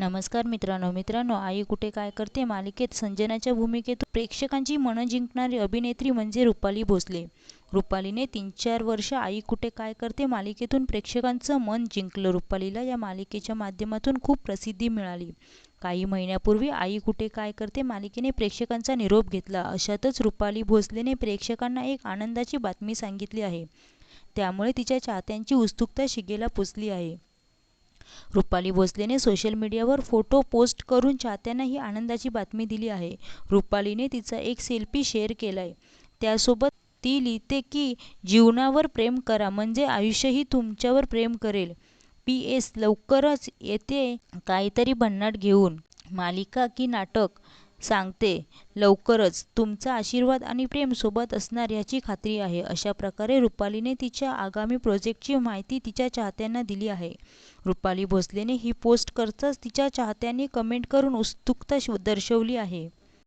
नमस्कार मित्रांनो मित्रांनो आई कुठे काय करते? मालिकेत संजनाच्या भूमिकेत प्रेक्षकांची मनं जिंकणारी अभिनेत्री म्हणजे रुपाली भोसले. रुपालीने तीन चार वर्ष आई कुठे काय करते? मालिकेतून प्रेक्षकांचं मन जिंकलं. रुपालीला या मालिकेच्या माध्यमातून खूप प्रसिद्धी मिळाली. काही महिन्यापूर्वी आई कुठे काय करते? मालिकेने प्रेक्षकांचा निरोप घेतला. अशातच रुपाली भोसलेने प्रेक्षकांना एक आनंदाची बातमी सांगितली आहे. त्यामुळे तिच्या चाहत्यांची उत्सुकता शिगेला पोचली आहे. रुपाली भोसलेने सोशल मीडियावर फोटो पोस्ट करून चाहत्यांना ही आनंदाची बातमी दिली आहे. रुपालीने तिचा एक सेल्फी शेअर केलाय. त्यासोबत ती लिहिते की जीवनावर प्रेम करा म्हणजे आयुष्यही तुमच्यावर प्रेम करेल. पी एस लवकरच येते काहीतरी भन्नाट घेऊन. मालिका की नाटक? सांगते लवकरच तुमचा आशीर्वाद आणि प्रेम सोबत असणार याची खात्री आहे. अशा प्रकारे रुपालीने तिच्या आगामी प्रोजेक्टची माहिती तिच्या चाहत्यांना दिली आहे. रुपाली भोसलेने ही पोस्ट करताच तिच्या चाहत्यांनी कमेंट करून उत्सुकता दर्शवली आहे.